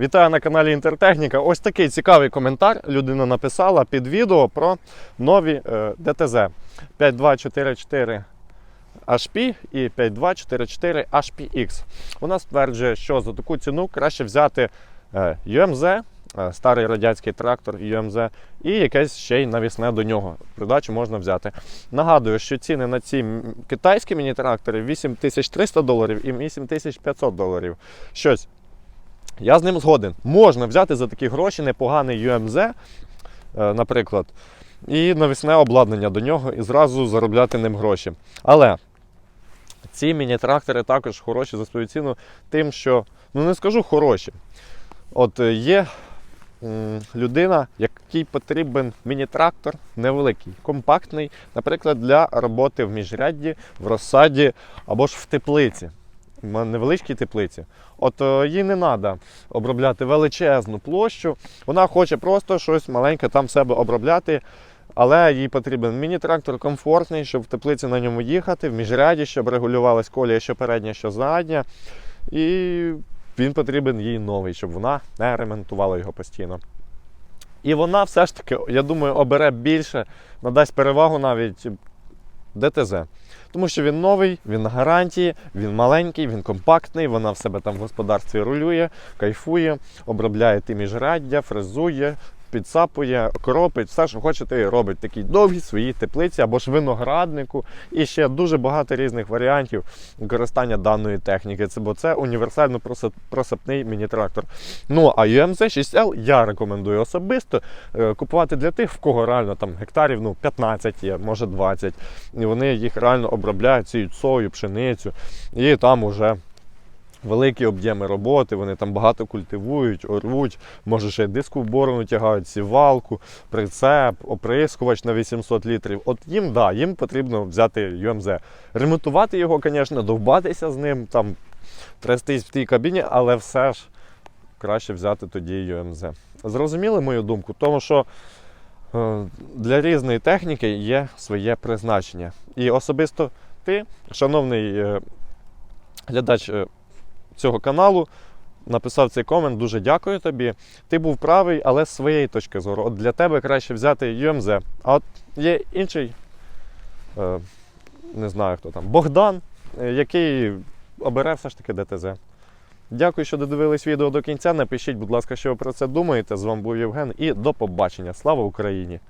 Вітаю на каналі Інтертехніка. Ось такий цікавий коментар людина написала під відео про нові е, ДТЗ 5244 HP і 5244 HPX. Вона стверджує, що за таку ціну краще взяти е, UMZ, е, старий радянський трактор UMZ, і якесь ще й навісне до нього. Придачу можна взяти. Нагадую, що ціни на ці китайські міні-трактори 8300 доларів і 8500 доларів. Щось. Я з ним згоден. Можна взяти за такі гроші непоганий UMZ, е, наприклад, і навісне обладнання до нього і зразу заробляти ним гроші. Але ці міні-трактори також хороші за свою ціну, тим, що, ну не скажу хороші. От е, є людина, якій потрібен міні-трактор невеликий, компактний, наприклад, для роботи в міжрядді, в розсаді або ж в теплиці. Невеличкій теплиці. От е, їй не треба обробляти величезну площу. Вона хоче просто щось маленьке там в себе обробляти. Але їй потрібен міні-трактор комфортний, щоб в теплиці на ньому їхати, в міжряді, щоб регулювалась колія, що передня, що задня. І він потрібен їй новий, щоб вона не ремонтувала його постійно. І вона все ж таки, я думаю, обере більше, надасть перевагу навіть ДТЗ. Тому що він новий, він на гарантії, він маленький, він компактний, вона в себе там в господарстві рулює, кайфує, обробляє ті міжраддя, фрезує, підсапує, кропить, все, що хочете, робить. Такі довгі свої теплиці або ж винограднику. І ще дуже багато різних варіантів використання даної техніки. Це, бо це універсально просипний міні-трактор. Ну, а UMZ 6L я рекомендую особисто е, купувати для тих, в кого реально там гектарів ну, 15 є, може 20. І вони їх реально обробляють, сіють сою, пшеницю. І там уже великі об'єми роботи, вони там багато культивують, оруть, може ще й диску борону тягають, сівалку, прицеп, оприскувач на 800 літрів. От їм, да, їм потрібно взяти UMZ. Ремонтувати його, звісно, довбатися з ним, там трястись в тій кабіні, але все ж краще взяти тоді UMZ. Зрозуміли мою думку? Тому що е, для різної техніки є своє призначення. І особисто ти, шановний е, глядач е, цього каналу, написав цей комент. Дуже дякую тобі. Ти був правий, але з своєї точки зору. От для тебе краще взяти UMZ. А от є інший, е, не знаю хто там, Богдан, е, який обере все ж таки ДТЗ. Дякую, що додивились відео до кінця. Напишіть, будь ласка, що ви про це думаєте. З вами був Євген і до побачення. Слава Україні!